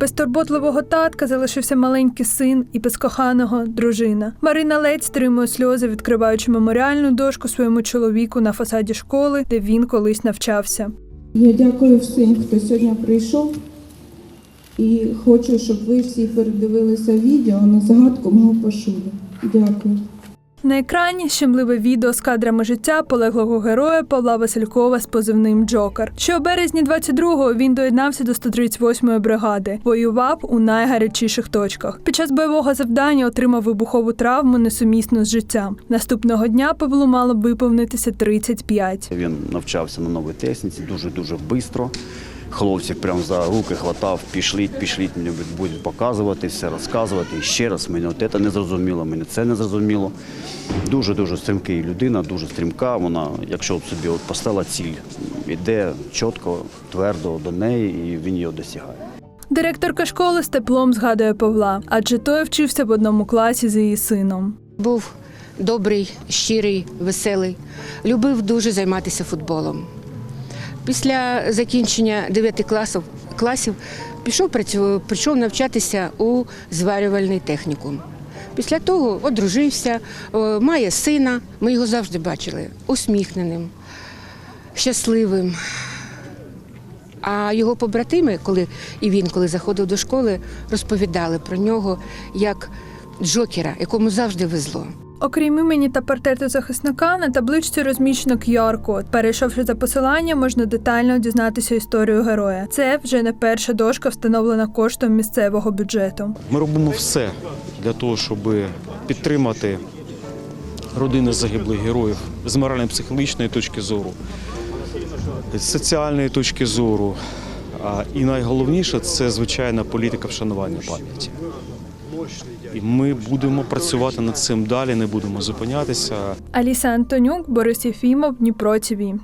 Без турботливого татка залишився маленький син і без коханого дружина. Марина ледь стримує сльози, відкриваючи меморіальну дошку своєму чоловіку на фасаді школи, де він колись навчався. Я дякую всім, хто сьогодні прийшов. І хочу, щоб ви всі передивилися відео на загадку мого пошуду. Дякую. На екрані щемливе відео з кадрами життя полеглого героя Павла Василькова з позивним Джокер. Ще у березні 22-го він доєднався до 138-ї бригади, воював у найгарячіших точках. Під час бойового завдання отримав вибухову травму несумісну з життям. Наступного дня Павлу мало б виповнитися 35. Він навчався на новій техніці дуже-дуже швидко. Хлопців прям за руки хватав, пішліть, пішліть, мені будуть показувати, все розказувати. І ще раз мені от це не зрозуміло, мені це не зрозуміло. Дуже-дуже стрімкий людина, дуже стрімка. Вона, якщо от собі от поставила ціль, йде чітко, твердо до неї, і він її досягає. Директорка школи з теплом згадує Павла, адже той вчився в одному класі з її сином. Був добрий, щирий, веселий, любив дуже займатися футболом. Після закінчення 9 класів, класів пішов, прийшов навчатися у зварювальний технікум. Після того одружився, має сина. Ми його завжди бачили усміхненим, щасливим. А його побратими, коли і він, коли заходив до школи, розповідали про нього як Джокера, якому завжди везло. Окрім імені та портрету захисника, на табличці розміщено QR-код. Перейшовши за посилання, можна детально дізнатися історію героя. Це вже не перша дошка, встановлена коштом місцевого бюджету. Ми робимо все для того, щоб підтримати родини загиблих героїв з морально-психологічної точки зору, з соціальної точки зору. І найголовніше це звичайна політика вшанування пам'яті. І ми будемо працювати над цим далі, не будемо зупинятися. Аліса Антонюк, Борис Єфімов, Дніпро ТІВІ.